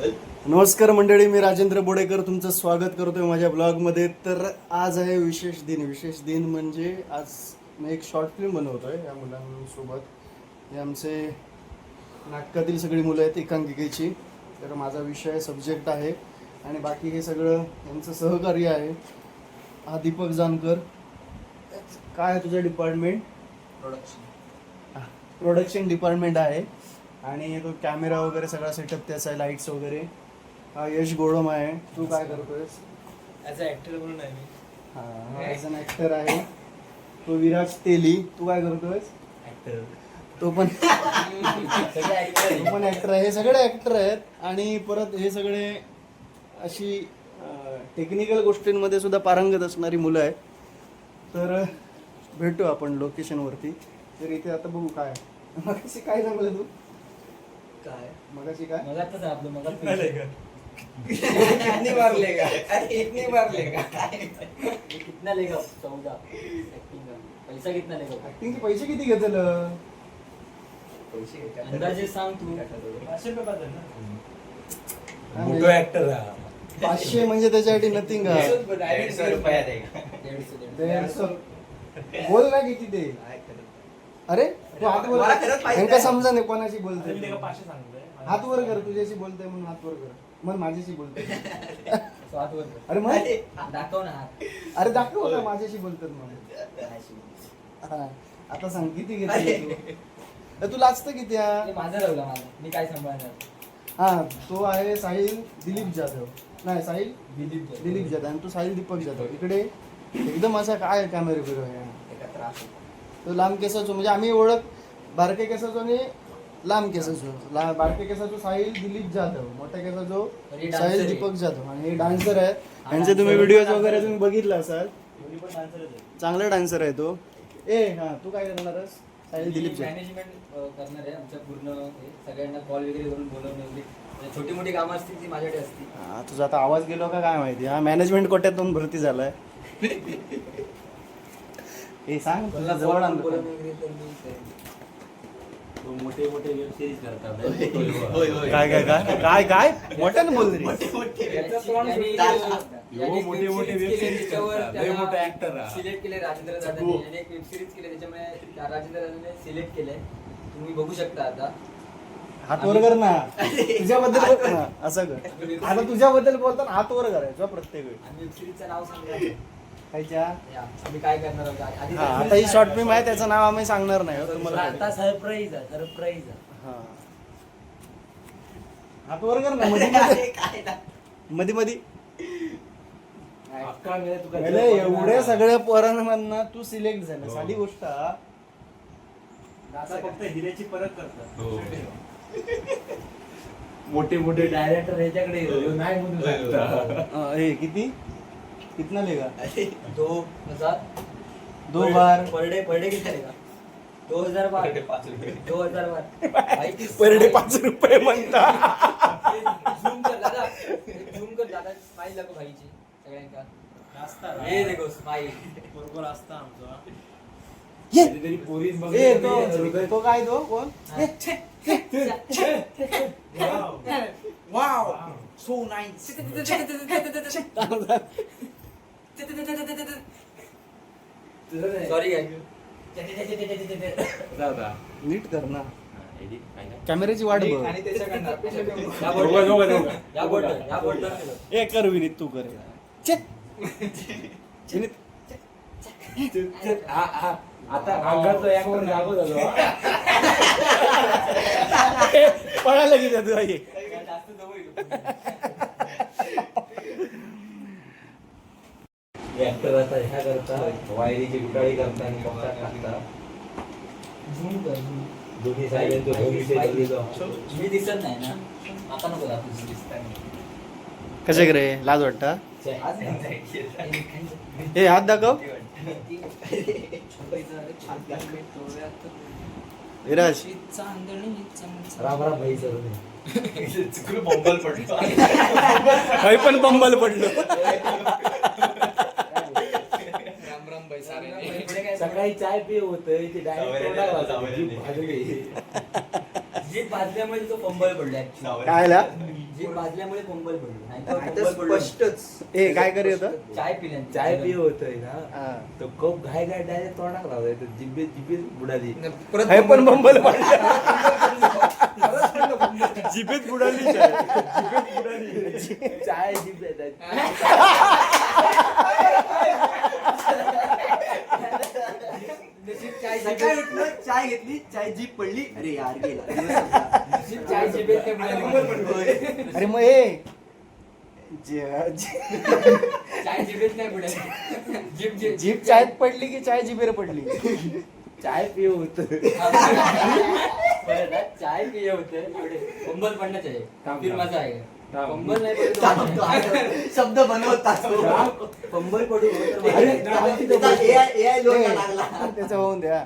नमस्कार मंडळी मी राजेंद्र बोडेकर. तुमचं स्वागत करतोय माझ्या ब्लॉगमध्ये. तर आज आहे विशेष दिन. विशेष दिन म्हणजे आज मी एक शॉर्ट फिल्म बनवतोय या मुलांसोबत. हे आमचे नाटकातील सगळी मुलं आहेत एकांकिकेची. तर माझा विषय सब्जेक्ट आहे. आणि बाकी हे सगळं यांचं सहकार्य आहे. हा दीपक जानकर. काय आहे तुझं डिपार्टमेंट प्रोडक्शन प्रोडक्शन डिपार्टमेंट आहे. आणि तो कॅमेरा वगैरे सगळा सेटअप त्याचा आहे लाईट्स वगैरे. हा यश गोडम आहे. तू काय करतोयस? ॲज अ ॲक्टर म्हणून आहे मी. हा ॲज अन ॲक्टर आहे. तो विराज तेली. तू काय करतोयस? ॲक्टर तो पण सगळे ॲक्टर तो पण ॲक्टर आहे. हे सगळे ॲक्टर आहेत. आणि परत हे सगळे अशी टेक्निकल गोष्टींमध्ये सुद्धा पारंगत असणारी मुलं आहेत. तर भेटू आपण लोकेशनवरती तर इथे आता बघू काय मगाशी काय सांगलं तू? काय? मगाशी काय? मगातच आहे आपलं कितने मारले का? कितने मारले का? कितना लेगा चौदा ऍक्टिंग का? पैसा कितना लेगा? ऍक्टिंगचे पैसे किती घेतलं? अंदाजे सांग तू. काय मोठो म्हणजे ऍक्टर पाचशे म्हणजे त्याच्यासाठी नथिंग दीडशे बोल ना किती ते. अरे मला खरंच माहीत यांका नाही. समजा नाही कोणाशी बोलते हात वर कर तुझ्याशी बोलते म्हणून हात वर कर. मग माझ्याशी बोलते स्वादवर अरे मग दाखव ना हात. अरे दाखव ना माझ्याशी बोलतात मग हा. आता सांग किती घेतले तू? अरे तू लाजतं किती हा? माझं राहिलं माझं. मी काय सांभाळणार? हा तो आहे साहिल दिलीप जाधव. नाही साहिल दिलीप दिलीप जाधव. आणि तू साहिल दीपक जाधव. इकडे एकदम असा काय कॅमेरे फिरो आहे? त्रास होतो. तो लांब केसाचो म्हणजे आम्ही ओळख बारके केसाचो आणि लांब केसाचो. ला बारके केसाचो साहिल दिलीप जाधव मोठ्या केसाचो साहिल. दीपक जाधव. आणि हे डान्सर आहेत. यांचे तुम्ही. व्हिडिओज वगैरे तुम्ही बघितला असाल? चांगला डान्सर आहे तो. ए हा तू काय करणारस साहिल दिलीप मॅनेजमेंट करणार आहे आमच्या पूर्ण सगळ्यांना कॉल वगैरे करून बोलवणे वगैरे. छोटी मोठी कामं असतील ती माझ्याकडे असतील. हा तुझा आता आवाज गेलो का काय माहिती? हा मॅनेजमेंट कोट्यातून भरती झालाय. हे सांग तुला जवळ. मोठे मोठे वेब सिरीज करतात काय काय काय काय? मोठ्यानं बोल मोठे मोठे मोठा हा. सिलेक्ट केले राजेंद्र दादांनी. यांनी एक वेब सिरीज केले त्याच्यामुळे त्या राजेंद्र दादाने सिलेक्ट केलंय. तुम्ही बघू शकता आता. हात वर कर ना. तुझ्याबद्दल ना. असं कर. आता तुझ्याबद्दल बोलताना हात वर करायचं प्रत्येक वेळी. आणि वेब सिरीजचं नाव सांगा खायच्या या, आम्ही काय करणार आहोत? आधी हा आता ही शॉर्ट फिल्म आहे त्याचं नाव आम्ही सांगणार नाही हो, तुम्हाला आता सरप्राईज आहे सरप्राईज हा. हात वर कर ना मध्ये मध्ये मध्ये मध्ये अक्का मेरे तुका अरे एवढ्या सगळ्या पोरांमधनं तू सिलेक्ट झाला. हो. साधी गोष्ट हा. आता फक्त हिरेची परत करतात. मोठे मोठे डायरेक्टर ह्याच्याकडे ह्यो नाही म्हणून सांगता. अं, हे किती? कितना लेगा? दो हजार। दो बार। पर डे पर डे कितना लेगा? दो हजार बार। दो हजार बार। भाई की पर डे पाच रुपये म्हणता झूम कर दादा झूम कर दादा स्माइल दाखव भाईची सगळ्यांका हे देखो स्माइल बरोबर असता आमचा. ये. कधीतरी पोरीस बघ ए तो तो काय तो? कोण? वाव. So nice. सॉरी दादा. नीट कर ना. कॅमेऱ्याची वाट बघ. आणि त्याच्याकडनं ए कर विनीत तू कर. विनीत. हा, हा. आता अंगाचं ऍक्टर जागो झालो हा. ए, पळायला की त्या तुला ये जास्त जवळ ऍक्टर आता ह्या करता. वायरीची गुटाळी करता आणि कपडा टाकता. दोन्ही साईड दोन्ही मी दिसत नाही ना? आता नको दाखवू दिसताय कसे करे लाज वाटता ए हात दाखव. विराज. राम राम भाई. सर पण बंबल पडलो. सकाळी चाय पिय होत डायरेक्ट भाजली. जीप भाजल्यामुळे तो फंबल पडला actually. कायला जीप भाजल्यामुळे फंबल पडलं. स्पष्टच. ए काय करी होतं? चाय पिल्या चाय पिय होतोय ना. हा. तो कप घाय घाय डायरेक्ट तोंडाक लावलाय तर जिबे जिबे बुडाली. परत हे पण बंबल जिबेत बुडाली चाय. जिभेत बुडाली चाय जिबे सकाळी उठलो चाय घेतली चाय जीप पडली. अरे यार गेला. चाय बुडाली? अरे मग बुडाली जीप जीप जीप चायत पडली की चाय जिबेर पडली? चाय पिय होत. चाय पिय होतं. एवढे. फंबल पडण्याच आहे. माझा आहे. फंबल नाही. शब्द बनवता फंबल पडू. त्याचं होऊन द्या.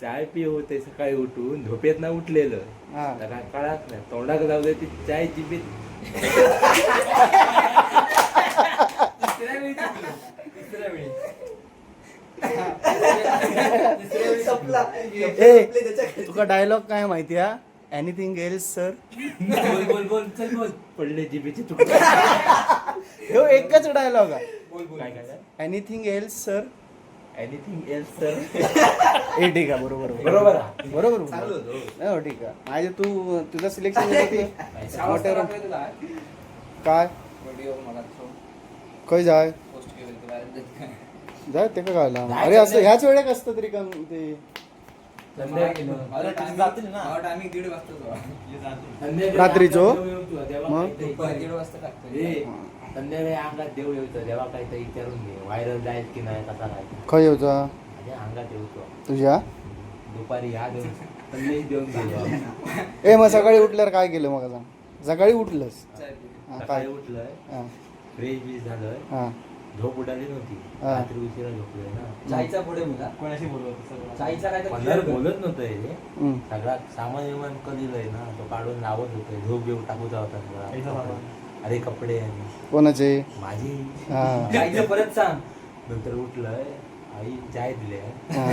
चाय पिय होते सकाळी उठून. झोपेत ना उठलेलं. हा. कळत नाही. तोंडाक लावलं ती चाय जिबीत. तिसऱ्या वेळी. तिसऱ्या वेळी. तुका डायलॉग काय माहिती हा? एनिथिंग एल्स सर बोल बोल बोल. चल बोल. पडले जिबेचे तुकडे. एकच डायलॉग आहे. बोल बोल. काय काय anything else sir anything else तर ए ठीक आहे. बरोबर बरोबर. बरोबर हो, ठीक आहे. माझे तू तुझं सिलेक्शन काय? मला खय जाय पोस्ट केलं जाय ते का कळला अरे असं ह्याच वेळेक असतं तरी काम ते? रात्रीचो? मग? संध्याकाळी अंगात देव येतो देवा काहीतरी विचारून घे. व्हायरल की नाही कसा काय खय येऊचा? अंगात तुझ्या? दुपारी या देऊन संदेश देऊन गेलो ए मग सकाळी उठल्यावर काय केलं मग सांग सकाळी उठलंस? काय? उठलोय. हा, फ्रेश बीस झालोय. हा. झोप उडाली नव्हती. हा. रात्री उशिरा झोपलोय ना. चायचा पुढे मुला? कोणाशी बोलवत चायचा काय तर पंधरा clear कर. बोलत नव्हतं हे. हम्म. सगळा सामान विमान कधीलंय ना तो काढून लावत होते. झोप घेऊन टाकूचा होता सगळा. अरे कपडे आणि कोणाचे? माझी. हा. चायचं परत सांग. नंतर उठलोय. आई चाय दिले हा.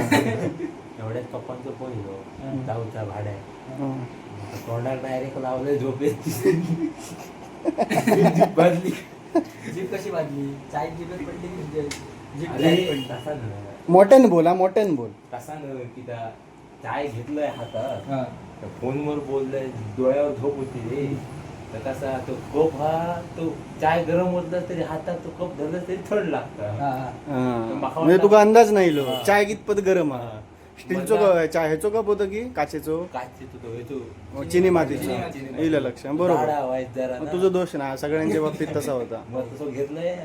एवढ्याच पप्पांचं फोन येतो. जाऊचा भाड्या. हा. तोंडात डायरेक्ट लावलंय झोपेत. बदली जीप कशी पडली की म्हणजे जीप अरे चाय पडली. तसा न मोठ्यान बोल हा मोठ्यान बोल तसा न की त्या चाय घेतलंय हातात हा. त्या फोनवर बोललंय डोळ्यावर झोप होती रे तर कसा तो कप हा तो चाय गरम होतला तरी हातात तो कप धरला तरी थंड लागतं हा, हा. हा. म्हणजे तुका अंदाज नाही लो. चाय कितपत गरम हा हा. स्टीलचो चाय ह्याचो कप होतं की? काचेचो? काचचे तो तो येतो चिनी मातीचो लक्ष बरोबर. जाडा व्हायचं जरा मग ना. तुझं दोष ना सगळ्यांच्या बाबतीत तसा होता. मग तसं घेतलंय.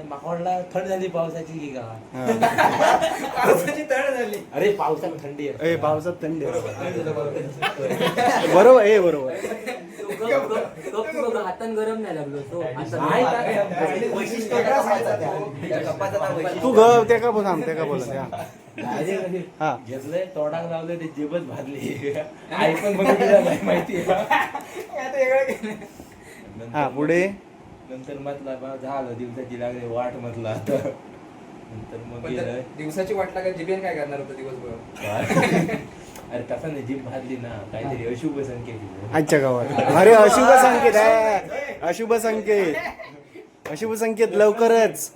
थंड झाली पावसाची की का हा. पावसाची तळ झाली. अरे पावसात थंडी आहे. ए पावसात थंडी बरोबर. ए बरोबर. तो कप- कप- कप तू बघ, हातान गरम नाही लागलो तो हातानं- नाही का? वैशिष्ट्य त्या? त्या कपाचं नाव वैशिष्ट्य. तू ग ते का बोल थांब ते का बोलत हा. हा. घेतलंय तोंडाक लावलंय ते जेबच भाजली आई पण माहिती? हा पुढे? नंतर म्हटलं बा झालं दिवसाची लागली वाट म्हटलं आता. नंतर मग गेलं. दिवसाची वाट लागेल जिबेन काय करणार होतं दिवसभर? अरे तसं नाही जीभ भाजली ना. काहीतरी अशुभ संकेत आहे. आजच्या गावात अरे अशुभ संकेत आहे. अशुभ संकेत. अशुभ संकेत लवकरच.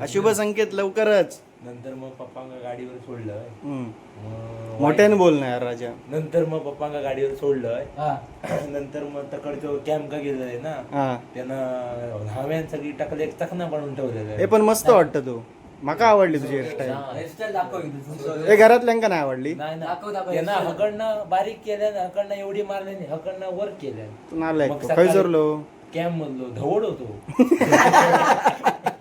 अशुभ संकेत लवकरच. नंतर मग पप्पांना गाडीवर सोडलं. मग मोठ्याने बोल ना यार राजा. नंतर मग पप्पांना गाडीवर सोडलं. हा. नंतर मग तकडचं कॅम्प का गेलंय ना. हा. त्यानं हव्यान सगळी टाकले एक चकना बनवून ठेवलेलं हे पण मस्त वाटतं तू. माका आवडली तुझी हेअरस्टाईल हेअरस्टाईल दाखव इथं. ए घरातल्यांका नाही आवडली? नाही ना दाखव, दाखव. त्यानं हकडनं बारीक केल्यानं हकडनं एवढी मारल्याने हकडनं वर केल्या. तू नालायक. मग तू. सकाळी- खय जोरलो कॅम्प मधलो धवड होतो.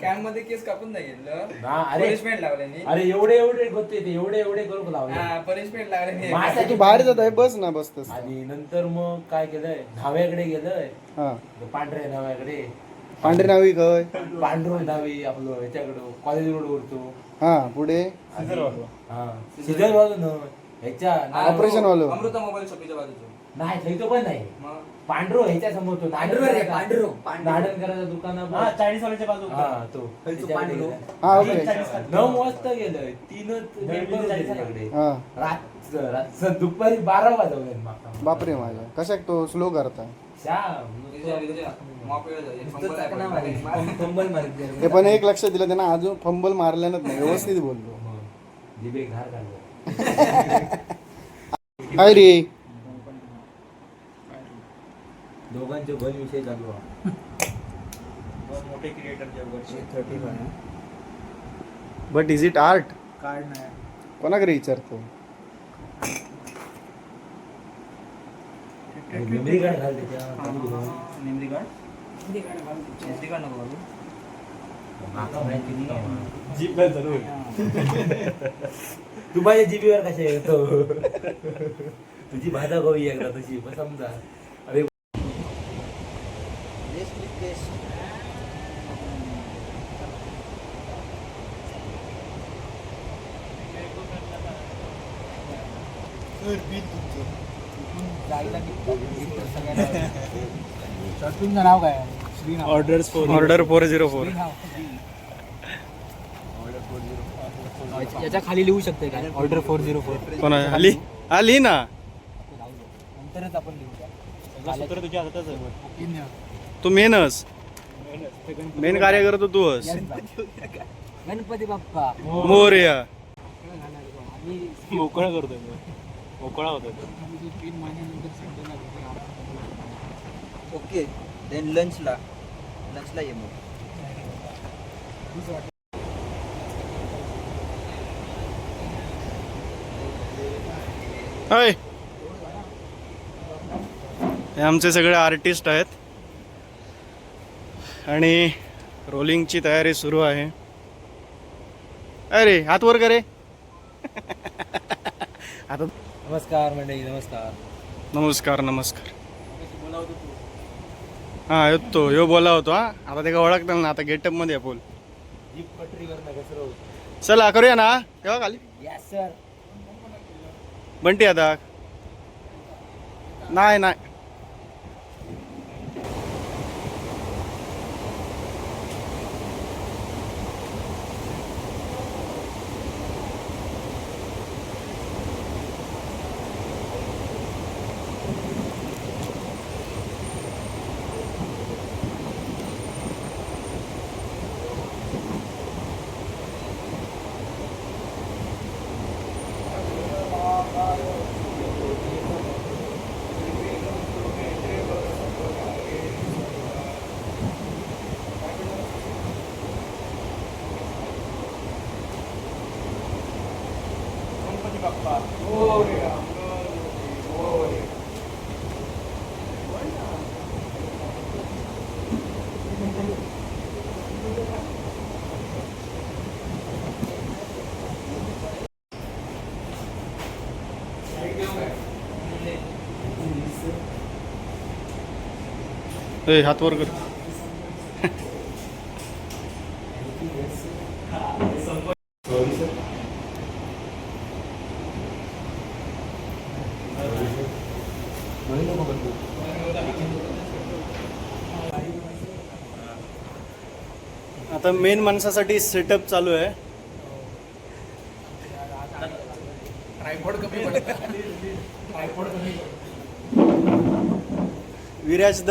कॅम्पमध्ये केस कापून नाही घेतलं. अरे पनिशमेंट लावल्याने अरे एवढे एवढे होते ते एवढे एवढे करून लावले. हा पनिशमेंट लावल्याने माझ्या- तू बाहेर जात आहे बस ना बसतस आणि नंतर मग काय केलंय? न्हाव्याकडे गेलंय. हा. पांढऱ्या न्हाव्याकडे पांढरी नावी खय? पांढरून न्हावी आपलं ह्याच्याकडं कॉलेज रोड वरतो हा पुढे? हा सीझन वालो न ह्याच्या हा, ऑपरेशन वालो. अमृता मोबाईल शॉपीच्या बाजूचं. नाही थैतो पण नाही. मग? पांढरो ह्याच्या समोर तो पांढरो रे, पांढरो. नाडन करायचं दुकान चाळीस वाल्याच्या बाजू हा तो. हा ओके. नऊ वाजता गेलोय तीनच मेंबर होते त्याच्याकडे हा. रात दुपारी बारा वाजवले माका. बापरे माझ्या. कशाक तो स्लो करता? श्याम फंबल मारत हे पण एक लक्ष दिलं त्यांना अजून फंबल मारल्यानंच नाही. व्यवस्थित बोललो. घार काढलं काय रे. दोघांचे बन विषय चालू आहे. मोठे creator thirty five but is it art card नाही. कोणाकडे विचारतो? मेमरी कार्ड घाल त्याच्या मेमरी कार्ड डी कार्ड नको घालू. माका माहिती नाही का? जीप जरूर तू माझ्या जीबीवर कशा येतो? तुझी भाजा गोवी एकदा तशी मग समजा. अरे तुमचं नाव काय श्रीनाव orders four order four zero four याच्या खाली लिहू शकते काय? ऑर्डर फोर झिरो फोर कोणा? आली? आली ना. नंतरच आपण लिहू. तू मेनस मेन कार्य करतो तू हस. गणपती बाप्पा. मोर्या. मोकळा करतोय मोकळा होतोय ओके देन लंचला लंचला ये मग. होय हे आमचे सगळे आर्टिस्ट आहेत. आणि रोलिंगची तयारी सुरू आहे. अरे हात वर करे आता नमस्कार मंडळी नमस्कार. नमस्कार नमस्कार. हा येतो यो बोला होतो हा. आता ते ओळखताल ना आता गेटअपमध्ये आहे बोल चला करूया ना तेव्हा खाली. यस सर बंटी आता. नाही नाही. ए हात वर कर. आता मेन माणसासाठी सेटअप चालू आहे. विराज द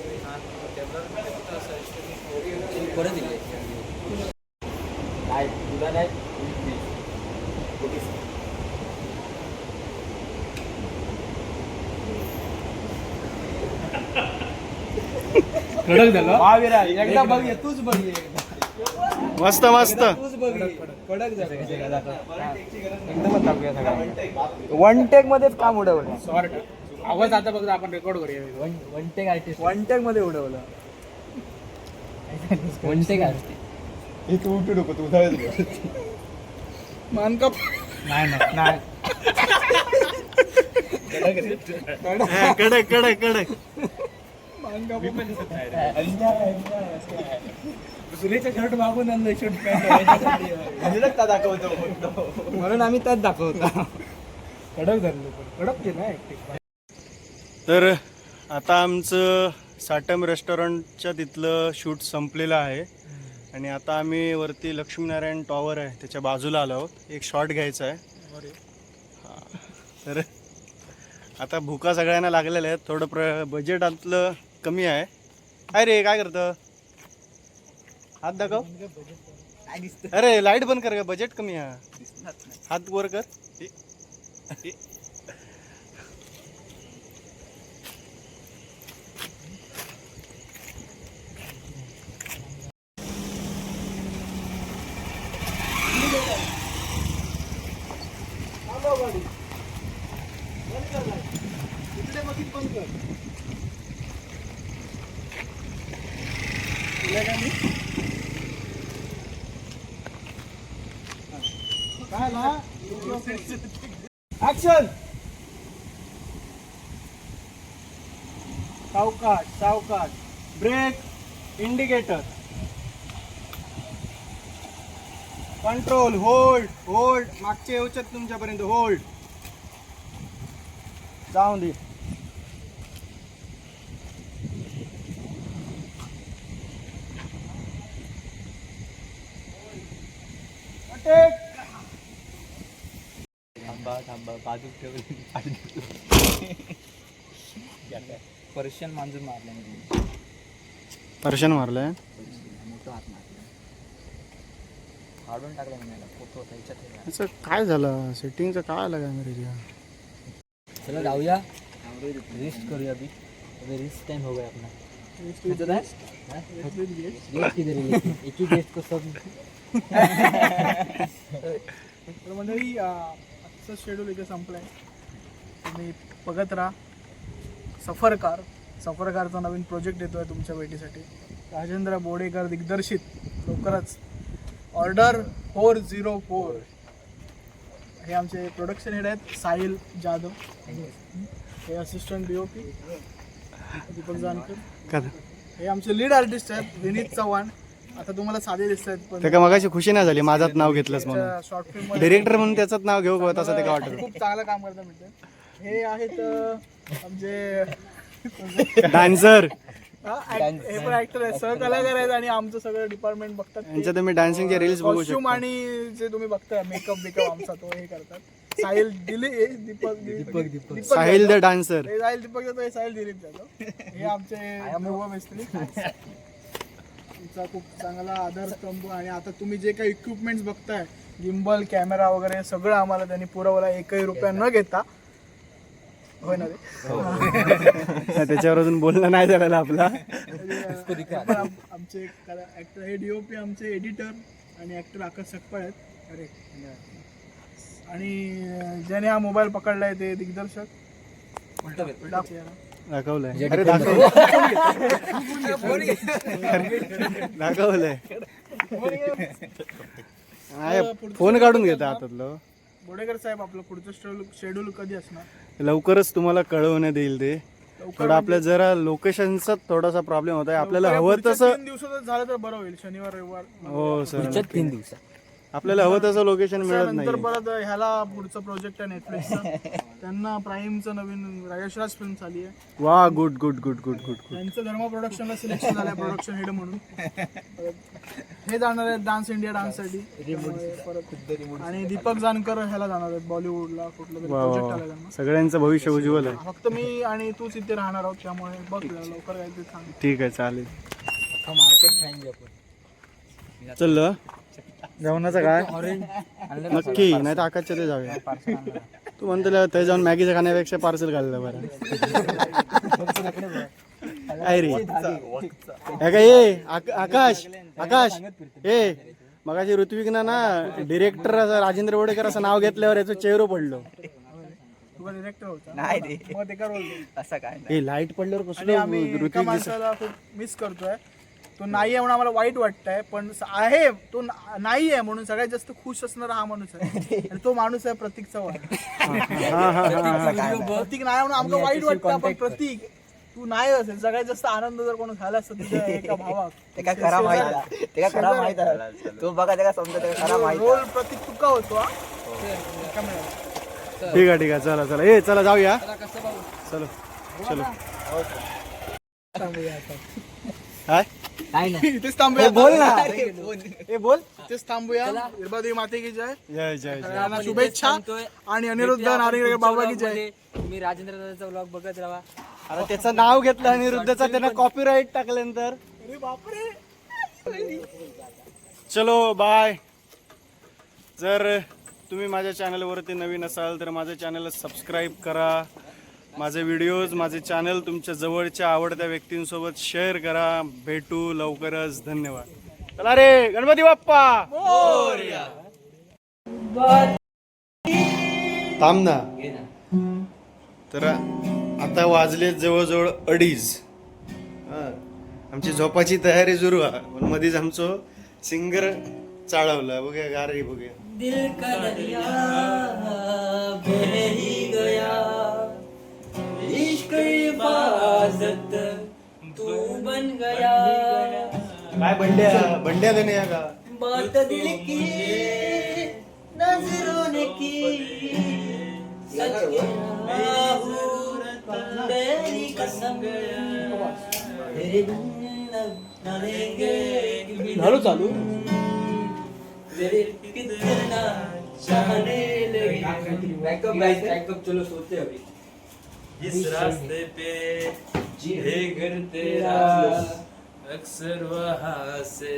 परत दिले तुला नाही कडक झालं एकदा बघ तूच बघ मस्त मस्त तूच बघ कडक झालं वन टेक मध्येच काम उडवलं आवाज आता बघा आपण रेकॉर्ड करूया. One one take artist one टेकमध्ये उडवलं. वन टेक आर्टिस्ट तू उठू नको तू उधाळच मानकाप नाही नाही नाही. हा, कडक कडक कडक. सुरेच्या शर्ट मागून आणलं शर्ट पॅन्ट दाखवतो म्हणून. आम्ही त्यात दाखवतो. कडक धरलो पण. कडक केलं तर आता आमचं साटम रेस्टॉरंटच्या तिथलं शूट संपलेलं आहे. आणि आता आम्ही वरती लक्ष्मीनारायण टॉवर आहे त्याच्या बाजूला आलो आहोत. एक शॉट घ्यायचा आहे. हा. तर आता भुका सगळ्यांना लागलेल्या आहेत. थोडं प्र बजेट आतलं कमी आहे. काय रे काय करतं? हात दाखव. अरे लाइट बंद कर का बजेट कमी आहे. हात वर कर. ऍक्शन सावकाश सावकाश brake indicator control hold hold मागचे येऊच्यात तुमच्यापर्यंत होल्ड जाऊन दे. बाजूक ठेवली पर्शियन मांजून मारला मी. पर्शन मारलाय? मोठं हात मारला काढून टाकला मी फोटो होता ह्याच्यात याचं काय झालं? सेटिंगचं काय आलं कॅमेऱ्याच्या चलो जाऊया. रेस्ट करूया अभी. अभी रेस्ट टाइम हो गया अपना? एक ही गेस्ट को सब. मंडळी आजचं शेड्यूल इथे संपलंय. तुम्ही बघत राहा. सफरकार सफरकारचा नवीन प्रोजेक्ट येतोय तुमच्या भेटीसाठी. राजेंद्र बोडेकर दिग्दर्शित. लवकरच. ऑर्डर फोर झिरो फोर हे आमचे प्रोडक्शन हेड आहेत साहिल जाधव. हे assistant D O P Deepak Jankar. कर. हे आमचे लीड आर्टिस्ट आहेत विनीत चव्हाण. आता तुम्हाला साधे दिसत आहेत पण का मगाशी खुशी नाही झाली माझाच नाव घेतलंच म्हणून. शॉर्ट फिल्म डिरेक्टर म्हणून त्याचंच नाव घेऊ का तसं ते काय वाटत? खूप चांगलं काम करता मिळतं हे आहेत अं, आमचे डान्सर हा, act- हे पण ऍक्टर आहेत. सहकलाकार आहेत आणि आमचं सगळं डिपार्टमेंट बघतात. ते. यांच्या तुम्ही डान्सिंगचे रील्स बघू शकता. आणि जे तुम्ही बघताय मेकअप बिकअप आमचा तो हे करतात. साहिल दिली हे दीपक दीपक दीपक. साहिल द डान्सर हे साहिल दीपक जातो हे साहिल दिलीप जातो हे आमचे नववा मिस्त्री तुमचा खूप चांगला आधारस्तंभ आणि आता तुम्ही जे काही इक्विपमेंट्स बघताय गिम्बल कॅमेरा वगैरे सगळं आम्हाला त्यांनी पुरवला एकही रुपया न घेता होय ना रे त्याच्यावर अजून बोलणं नाही झालेलं आपला. हे आमचे ऍक्टर हे डीओपी आमचे एडिटर आणि ऍक्टर आकाश सकपाळ आहेत. अरे आणि ज्याने हा मोबाईल पकडलाय ते दिग्दर्शक. दाखवलंय. अरे दाखव. दाखवलंय. फोन काढून घेता हातातलं. बोडेकर साहेब आपलं पुढचं शेड्यूल शेड्यूल कधी असणार? लवकरच तुम्हाला कळवण्यात येईल ते. थोडं आपल्या जरा लोकेशनचा थोडासा प्रॉब्लेम होत आहे आपल्याला हवं तसं दिवसातच झालं तर बरं होईल. शनिवार रविवार हो सर तीन दिवसात. आपल्याला हवं तसं लोकेशन मिळत नंतर नाही परत ह्याला पुढचं प्रोजेक्ट आहे नेटफ्लिक्सचा त्यांना प्राईमचं नवीन राजेशराज फिल्म झाली आहे. वा good good good good good good त्यांचं धर्मा प्रोडक्शनला सिलेक्शन झालंय प्रोडक्शन हेड म्हणून. हे जाणार आहेत डान्स इंडिया डान्ससाठी आणि दीपक जानकर ह्याला जाणार आहेत बॉलिवूडला कुठलं तरी वा प्रोजेक्ट वा. आला त्यांना. सगळ्यांचं भविष्य उज्ज्वल आहे. फक्त मी आणि तूच इथे राहणार आहोत त्यामुळे बघ लवकर काय ते सांग. ठीक आहे चालेल. मार्केट आपण. चल जेवणाचं काय? नक्की नाही तर आकाशच्या ते जाऊया तू म्हणतो ते जाऊन मॅगीच्या खाण्यापेक्षा पार्सल घाललं बरं. काय रे हे काय ए आक- आकाश आकाश ए मगाशी ऋत्विकनं ना डिरेक्टर असं राजेंद्र वडेकर असं नाव घेतल्यावर याचं चेहरो पडलो. नाही असं काय ए लाइट पडल्यावर कसलं ऋत्विक खूप मिस करतोय. तो नाही आहे म्हणून आम्हाला वाईट वाटतंय पण स- आहे तो ना- नाही आहे म्हणून सगळ्यात जास्त खुश असणारा हा माणूस आहे. आणि तो माणूस आहे प्रतीक चव्हाण प्रतीक नाही म्हणून आमचं वाईट वाटतं पण प्रतीक. तू नाही असेल सगळ्यात जास्त आनंद जर कोण झाला असतं तुझ्या एका भावाक ते काय खरा माहीत आहे. ते काय खरा माहीत आहे. तो बघा ते काय समजा ते खरा माहीत रोल प्रतीक तुका होतो हा. एका. ठीक आहे ठीक आहे. चला चला. ए चला जाऊया. चलो चलो काय इथेच थांबूया. बोल ना. ए बोल. इथेच थांबूया. इरबादेवी माते की जय. जय जय जय. सगळ्यांना शुभेच्छा आणि अनिरुद्ध नारिंग बाबा की जय. तुम्ही राजेंद्र दादाचा व्लॉग बघत राहा. आता त्याचं नाव घेतलं आणि रुद्धचा त्यांना कॉपीराईट टाकल्यानंतर. अरे बापरे. चलो बाय जर तुम्ही माझ्या चॅनलवरती नवीन असाल तर माझ्या चॅनलला सबस्क्राईब करा. माझे व्हिडिओज माझे चॅनल तुमच्या जवळच्या आवडत्या व्यक्तींसोबत शेअर करा. भेटू लवकरच. धन्यवाद. चला रे गणपती बाप्पा! थांब ना. तर आता वाजले जवळजवळ अडीच. आमची झोपाची तयारी सुरू आहे. पण मध्येच आमचं सिंगर चाळवला. बघूया गारी बघूया. इबादत तू बन गया। काय बंड्या बंड्या आहे का बात दिल की नजरों ने की। सच हूँ तेरी कसम। तेरे झालो चालू. तेरे कितना चाहने लगे। बैकअप बैकअप चलो सोते अभी। इस रास्ते पे है घर तेरा अक्सर वहाँ से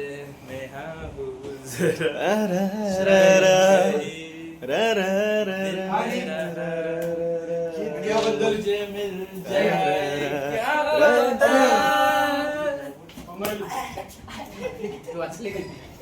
मैं हाँ गुजरा तुझे मिल जाए